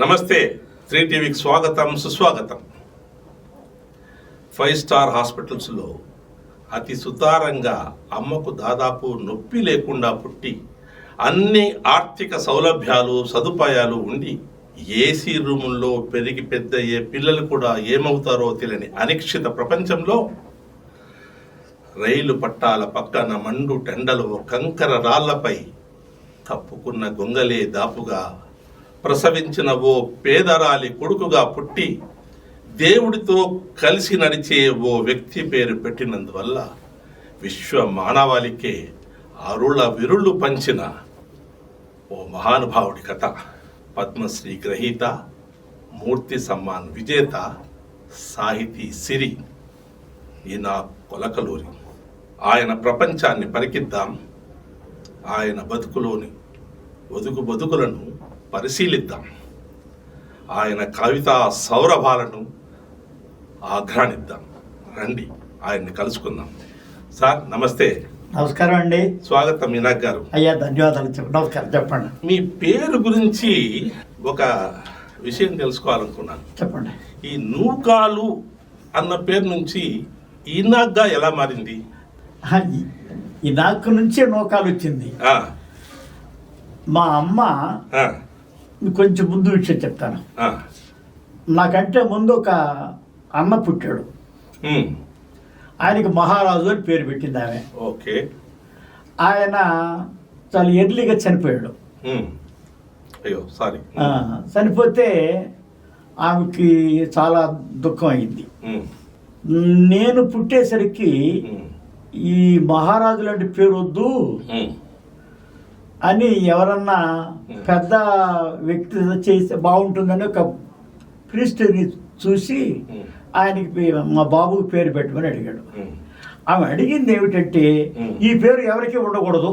నమస్తే. త్రీ టీవీకి స్వాగతం సుస్వాగతం. ఫైవ్ స్టార్ హాస్పిటల్స్లో అతి సుతారంగా అమ్మకు దాదాపు నొప్పి లేకుండా పుట్టి అన్ని ఆర్థిక సౌలభ్యాలు సదుపాయాలు ఉండి ఏసీ రూముల్లో పెరిగి పెద్దయ్యే పిల్లలు కూడా ఏమవుతారో తెలియని అనిశ్చిత ప్రపంచంలో రైలు పట్టాల పక్కన మండు టెండలు కంకర రాళ్ళపై తప్పుకున్న గొంగలే దాపుగా ప్రసవించిన ఓ పేదరాలి కొడుకుగా పుట్టి దేవుడితో కలిసి నడిచే ఓ వ్యక్తి పేరు పెట్టినందువల్ల విశ్వ మానవాళికే అరుళ విరుళ్ళు పంచిన ఓ మహానుభావుడి కథ. పద్మశ్రీ గ్రహీత మూర్తి సమ్మాన్ విజేత సాహితీ సిరి ఈనా కొలకలూరి. ఆయన ప్రపంచాన్ని పరికిద్దాం. ఆయన బతుకులోని బతుకు బతుకులను పరిశీలిద్దాం. ఆయన కవితా సౌరభాలను ఆఘ్రానిద్దాం రండి ఆయన్ని కలుసుకుందాం. సార్ నమస్తే. నమస్కారం అండి. స్వాగతం మీనాక్ గారు. అయ్యా ధన్యవాదాలు నమస్కారం చెప్పండి. మీ పేరు గురించి ఒక విషయం తెలుసుకోవాలనుకున్నాను. చెప్పండి. ఈ నూకాలు అన్న పేరు నుంచి ఈనాగ్గా ఎలా మారింది? ఈ- నాకు నుంచే నోకాలు వచ్చింది. మా అమ్మ కొంచెం ముందు విషయం చెప్తాను. నాకంటే ముందు ఒక అన్న పుట్టాడు. ఆయనకి మహారాజు అని పేరు పెట్టింది ఆమె. ఓకే. ఆయన చాలా ఎర్లీగా చనిపోయాడు. అయ్యో సారీ. చనిపోతే ఆమెకి చాలా దుఃఖం అయింది. నేను పుట్టేసరికి ఈ మహారాజు లాంటి పేరు వద్దు. అని ఎవరన్నా పెద్ద వ్యక్తి చేస్తే బాగుంటుందని ఒక ప్రీస్ట్ని చూసి ఆయనకి మా బాబుకి పేరు పెట్టమని అడిగాడు. ఆమె అడిగింది ఏమిటంటే. ఈ పేరు ఎవరికి ఉండకూడదు.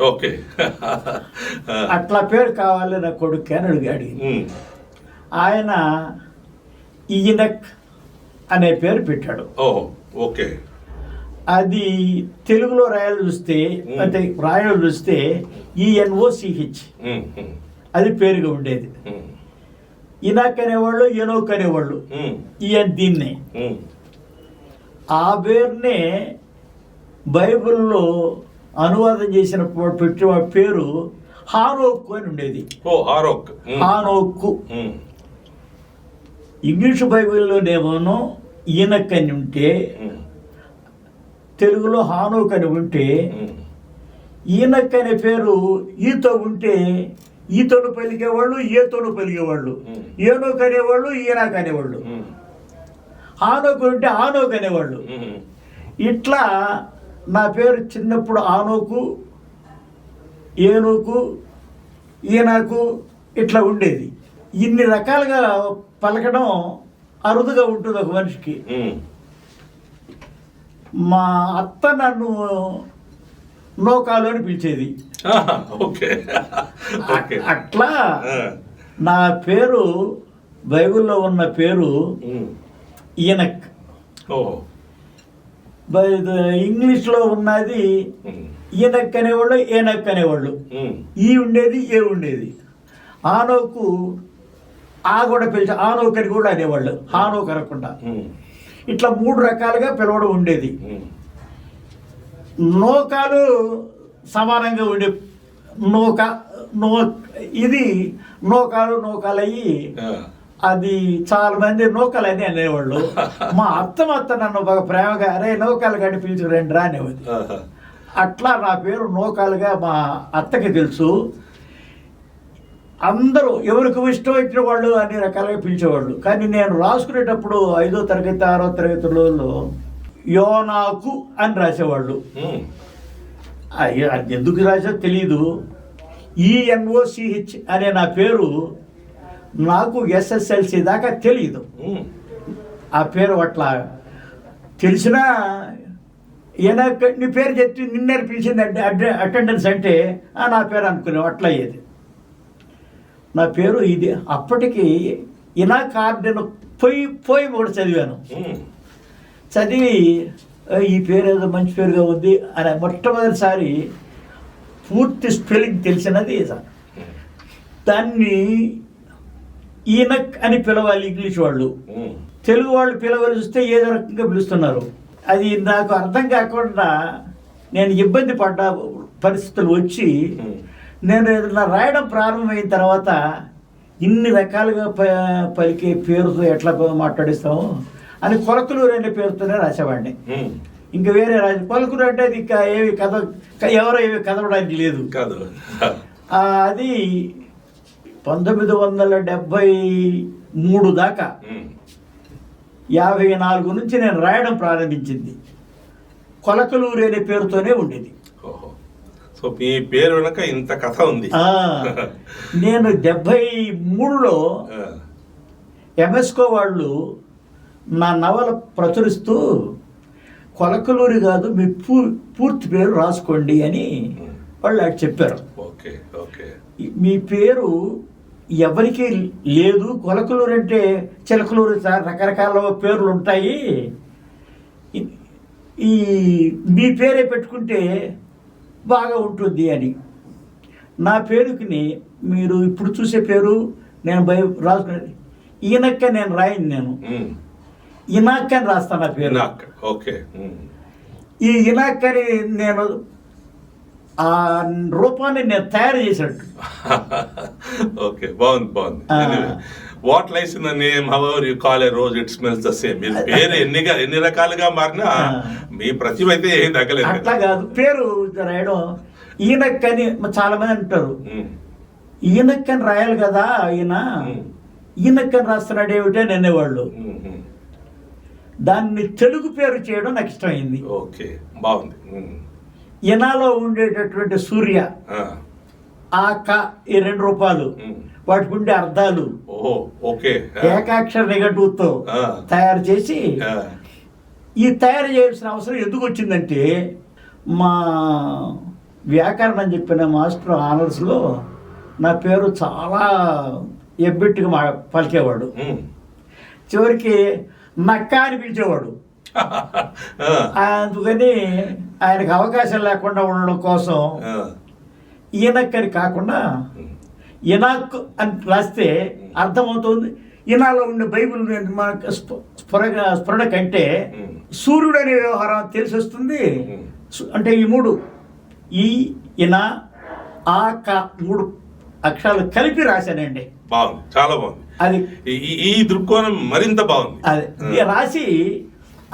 ఓకే. అట్లా పేరు కావాలి నా కొడుకు అని అడిగి అడిగింది. ఉమ్, ఆయన ఈయనక్ అనే పేరు పెట్టాడు. ఓకే. అది తెలుగులో రాయాలి చూస్తే. అంటే రాయలు చూస్తే ఈఎన్ఓ సిహెచ్ ఉమ్, ఉమ్, అది పేరుగా ఉండేది. ఇనాక్ అనేవాళ్ళు ఎనోక్ అనేవాళ్ళు. ఈయన దీన్నే. ఆ పేరునే బైబిల్లో అనువాదం చేసిన పెట్టిన పేరు హానోక్కు అని ఉండేది. ఉమ్, ఇంగ్లీష్ బైబిల్లోనేమోనో ఈనక్ అని ఉంటే తెలుగులో హానోక్ అని ఉంటే ఈనక్ అనే పేరు ఈతో ఉంటే ఈతోను పలికేవాళ్ళు ఏతోను పలికేవాళ్ళు. ఏనోక్ అనేవాళ్ళు ఈనాక్ అనేవాళ్ళు. హానోక్ ఉంటే ఆనోక్ అనేవాళ్ళు. ఇట్లా నా పేరు చిన్నప్పుడు ఆనోకు ఏనోకు ఈనాకు ఇట్లా ఉండేది. ఇన్ని రకాలుగా పలకడం అరుదుగా ఉంటుంది ఒక మనిషికి. మా అత్త నన్ను నోకాలు అని పిలిచేది అట్లా నా పేరు బైబిల్లో ఉన్న పేరు ఈనక్. ఇంగ్లీష్లో ఉన్నది ఈనక్ అనేవాళ్ళు ఏనక్ అనేవాళ్ళు. ఈ ఉండేది ఏ ఉండేది. ఆనోకు ఆ కూడా పిలిచి ఆనోక్ అని కూడా అనేవాళ్ళు. హానోక్ అనకుండా. ఇట్లా మూడు రకాలుగా పిలవడం ఉండేది. నోకాలు సమానంగా ఉండే నోక నో ఇది నోకాలు నోకాలయ్యి ఆ, అది చాలా మంది నూకలు అని అనేవాళ్ళు. మా అత్త అత్త నన్ను బాగా ప్రేమగా అరే నూకలు గడి పిలిచిరండి రా అనేవాది అట్లా నా పేరు నూకాలుగా మా అత్తకి తెలుసు. అందరూ ఎవరికి ఇష్టం వచ్చిన వాళ్ళు అన్ని రకాలుగా పిలిచేవాళ్ళు. కానీ నేను రాసుకునేటప్పుడు ఐదో తరగతి ఆరో తరగతిలో యోనాకు అని రాసేవాళ్ళు. అది ఎందుకు రాసో తెలియదు ఈఎన్ఓసిహెచ్ అనే నా పేరు నాకు ఎస్ఎస్ఎల్సి దాకా తెలియదు ఉమ్, ఆ పేరు అట్లా తెలిసినా ఈయన నీ పేరు చెప్పి నిన్నే పిలిచింది అంటే అటెండెన్స్ అంటే "ఆ, నా పేరు అనుకునేవి అట్లా అయ్యేది. నా పేరు ఇది. అప్పటికి ఇనా కార్డు పోయి పోయి కూడా చదివాను. చదివి "ఆ, ఈ పేరు ఏదో మంచి పేరుగా ఉంది అని మొట్టమొదటిసారి పూర్తి స్పెల్లింగ్ తెలిసినది ఇదా. దాన్ని ఈనక్ అని పిలవాలి ఇంగ్లీష్ వాళ్ళు. తెలుగు వాళ్ళు పిలవలు చూస్తే ఏదో రకంగా పిలుస్తున్నారు. అది నాకు అర్థం కాకుండా నేను ఇబ్బంది పడ్డ పరిస్థితులు వచ్చి నేను ఏదైనా రాయడం ప్రారంభమైన తర్వాత ఇన్ని రకాలుగా ప- పలికే పేరుతో ఎట్లా మాట్లాడిస్తాము అని కొలకులూరు అనే పేరుతోనే రాసేవాడిని. ఇంకా వేరే రాజు కొలకులూరు అంటే అది ఇంకా ఏవి కథ ఎవరో ఏవి కదవడానికి లేదు. కాదు. అది పంతొమ్మిది వందల డెబ్భై మూడు దాకా యాభై నాలుగు నుంచి నేను రాయడం ప్రారంభించింది. కొలకలూరు అనే పేరుతోనే ఉండేది. సో మీ పేరు వెనక ఇంత కథ ఉంది. నేను డెబ్భై మూడులో ఎంఎస్కో వాళ్ళు నా నవల ప్రచురిస్తూ కొలకలూరి కాదు మీ పూ పూర్తి పేరు రాసుకోండి అని వాళ్ళు అటు చెప్పారు. Okay okay. మీ పేరు ఎవరికి లేదు. కొలకలూరు అంటే చిలకలూరు రకరకాల పేర్లు ఉంటాయి. ఈ మీ పేరే పెట్టుకుంటే బాగా ఉంటుంది అని. నా పేరుకి మీరు ఇప్పుడు చూసే పేరు నేను భయ రాసుకునేది. ఈనక్క నేను రాయను నేను. ఇనాక్ అని రాస్తాను నా పేరు. ఓకే ఈ ఇనాక్ అని నేను ఆ రూపాన్ని నేను తయారు చేసినట్టు ఓకే బాగుంది బాగుంది. What lies in name however you call a rose it smells the same. మీరు పేరు ఎన్నిగా ఎన్ని రకాలుగా మారినా. మీ ప్రతిభ అయితే ఏం తగ్గలేదు అట్లా కాదు. పేరు రాయడం ఈయనక్ అని చాలా మంది అంటారు. ఉమ్, ఈయనక్ అని రాయాలి కదా ఈయన. ఉమ్, ఈయనక్ అని రాస్తున్నాడు ఏమిటి అని అనేవాళ్ళు. దాన్ని తెలుగు పేరు చేయడం నాకు ఇష్టమైంది. ఓకే బాగుంది. ఇనాలో ఉండేటటువంటి సూర్య ఆ, క ఈ రెండు రూపాయలు. వాటికి ఉండే అర్థాలు ఏకాక్షర నిఘంటువుతో. తయారు చేసి ఈ తయారు చేయాల్సిన అవసరం ఎందుకు వచ్చిందంటే మా వ్యాకరణం చెప్పిన మాస్టర్ ఆనర్స్లో నా పేరు చాలా ఎబ్బెట్టుగా మా పలికేవాడు. చివరికి నక్క అని పిలిచేవాడు. అందుకని ఆయనకు అవకాశం లేకుండా ఉండడం కోసం ఆ, ఈనక్కని కాకుండా ఇనాక్ అని రాస్తే అర్థమవుతుంది. ఇనాలో ఉండే బైబిల్ మనకు స్ఫు- స్ఫురగా స్ఫురణ కంటే. సూర్యుడు అనే వ్యవహారం తెలిసి వస్తుంది అంటే ఈ మూడు. ఈ ఇన ఆ క మూడు అక్షరాలు కలిపి రాశానండి. బాగుంది. చాలా బాగుంది. అది ఈ- దృక్కోణం మరింత బాగుంది. అది. రాసి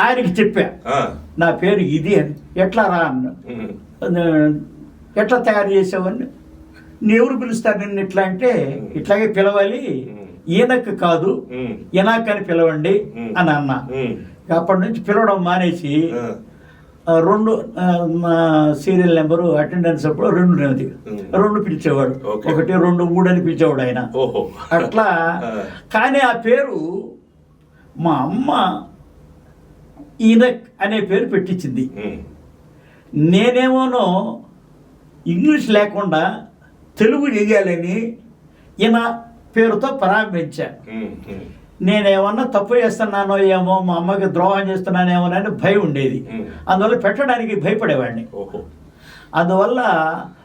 ఆయనకి చెప్పా. నా పేరు ఇది అని. ఎట్లా రా అన్న. ఎట్లా తయారు చేసావని ఎవరు పిలుస్తారు నిన్ను ఇట్లా అంటే ఇట్లాగే పిలవాలి. ఈయనకు కాదు అని పిలవండి. అని అన్న. అప్పటి నుంచి పిలవడం మానేసి రెండు సీరియల్ నెంబరు అటెండెన్స్ అప్పుడు రెండు నెమ్మది. రెండు పిలిచేవాడు. ఒకటి రెండు మూడు అని పిలిచేవాడు ఆయన. అట్లా. కానీ ఆ పేరు మా అమ్మ ఈనక్ అనే పేరు పెట్టించింది. నేనేమోనో ఇంగ్లీష్ లేకుండా తెలుగు చెయ్యాలని ఈయన పేరుతో ప్రారంభించా నేనేమన్నా తప్పు చేస్తున్నానో ఏమో మా అమ్మకి ద్రోహం చేస్తున్నానేమోనని భయం ఉండేది. అందువల్ల పెట్టడానికి భయపడేవాడిని. అందువల్ల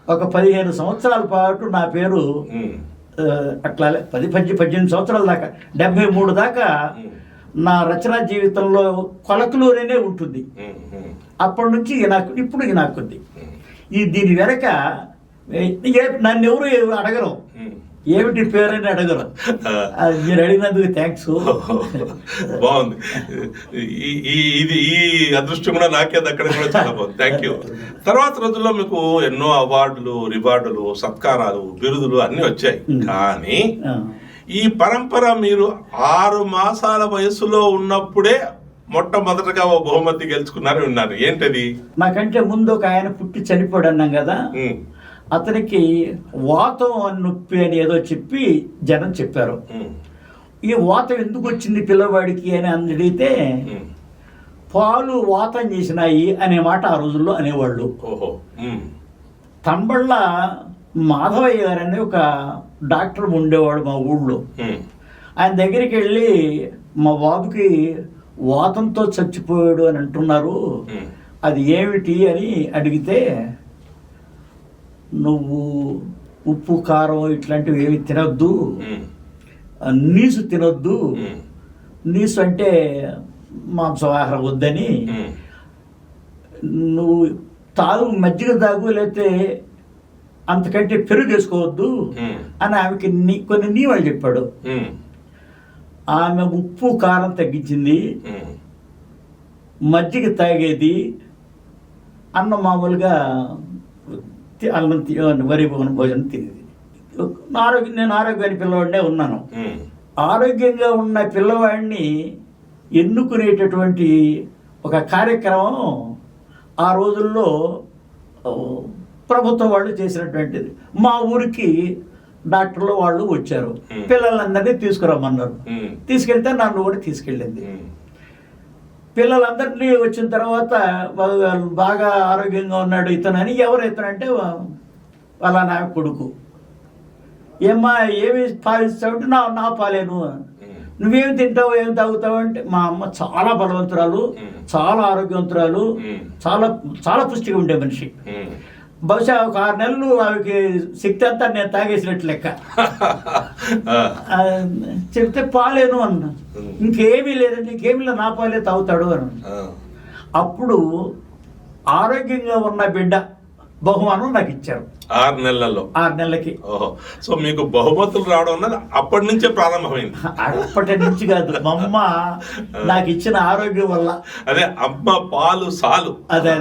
ఒక పదిహేను సంవత్సరాల పాటు నా పేరు అట్లా పది పద్దె పద్దెనిమిది సంవత్సరాల దాకా డెబ్బై మూడు దాకా నా రచనా జీవితంలో కొలకలూరేనే ఉంటుంది. అప్పటి నుంచి నాకు ఇప్పుడు నాకుంది ఈ దీని వెనక నన్ను ఎవరు అడగరు. ఏమిటి పేరని అడగరు. మీరు అడిగినందుకు థ్యాంక్స్ బాగుంది. ఈ- ఇది ఈ అదృష్టం కూడా నాకే దక్కడం కూడా చాలా బాగుంది. థ్యాంక్ యూ తర్వాత రోజుల్లో మీకు ఎన్నో అవార్డులు రివార్డులు సత్కారాలు బిరుదులు అన్ని వచ్చాయి. కానీ ఈ పరంపర మీరు ఆరు మాసాల వయసులో ఉన్నప్పుడే మొట్టమొదటగా ఓ బహుమతి గెలుచుకున్నారు ఉన్నారు ఏంటది? నాకంటే ముందు ఒక ఆయన పుట్టి చనిపోయాడు అన్నాం కదా. అతనికి వాతం అని నొప్పి అని ఏదో చెప్పి జనం చెప్పారు. ఈ వాతం ఎందుకు వచ్చింది పిల్లవాడికి అని అడిగితే. పాలు వాతం చేసినాయి అనే మాట ఆ రోజుల్లో అనేవాళ్ళు. తంబళ్ళ మాధవయ్య గారు అనే ఒక డాక్టర్ ఉండేవాడు మా ఊళ్ళో. ఆయన దగ్గరికి వెళ్ళి మా బాబుకి వాతంతో చచ్చిపోయాడు అని అంటున్నారు. అది ఏమిటి అని అడిగితే నువ్వు ఉప్పు కారం ఇట్లాంటివి ఏమి తినద్దు. నీసు తినొద్దు. నీసు అంటే మాంసాహారం వద్దని. నువ్వు తాగు మజ్జిగ తాగు లేకపోతే అంతకంటే పెరుగు వేసుకోవద్దు అని ఆమెకి నీ కొన్ని నియమాలు చెప్పాడు. ఆమె ఉప్పు కారం తగ్గించింది. మజ్జిగ తాగేది. అన్నం మామూలుగా అన్నం వరి భోజనం తినేది ఆరోగ్యం నేను ఆరోగ్యాన్ని పిల్లవాడినే ఉన్నాను. ఆరోగ్యంగా ఉన్న పిల్లవాడిని ఎన్నుకునేటటువంటి ఒక కార్యక్రమం ఆ రోజుల్లో ప్రభుత్వం వాళ్ళు చేసినటువంటిది. మా ఊరికి డాక్టర్లు వాళ్ళు వచ్చారు. పిల్లలందరినీ తీసుకురమ్మన్నారు. తీసుకెళ్తే నన్ను కూడా తీసుకెళ్ళింది. పిల్లలందరినీ వచ్చిన తర్వాత వాళ్ళు బాగా ఆరోగ్యంగా ఉన్నాడు ఇతనని ఎవరు ఇతనంటే వాళ్ళ నా కొడుకు ఏమ్మా ఏమి పాలిస్తావంటే నా నా పాలేను నువ్వేం తింటావు ఏం తాగుతావు అంటే మా అమ్మ చాలా బలవంతురాలు. చాలా ఆరోగ్యవంతురాలు. చాలా చాలా పుష్టిగా ఉండే మనిషి. బహుశా ఒక ఆరు నెలలు ఆమెకి శక్తి అంతా నేను తాగేసినట్లు లెక్క చెప్తే పాలేను అన్నా. ఇంకేమీ లేదండి ఇంకేమీ నా పాలే తాగుతాడు అని అప్పుడు ఆరోగ్యంగా ఉన్న బిడ్డ బహుమానం నాకు ఇచ్చారు. ఆరు నెలల్లో. ఆరు నెలలకి. ఓహో. సో మీకు బహుమతులు రావడం అన్నది అప్పటి నుంచే ప్రారంభమైంది. అప్పటి నుంచి కాదు మా అమ్మ నాకు ఇచ్చిన ఆరోగ్యం వల్ల. అదే అమ్మ పాలు సాలు. అదే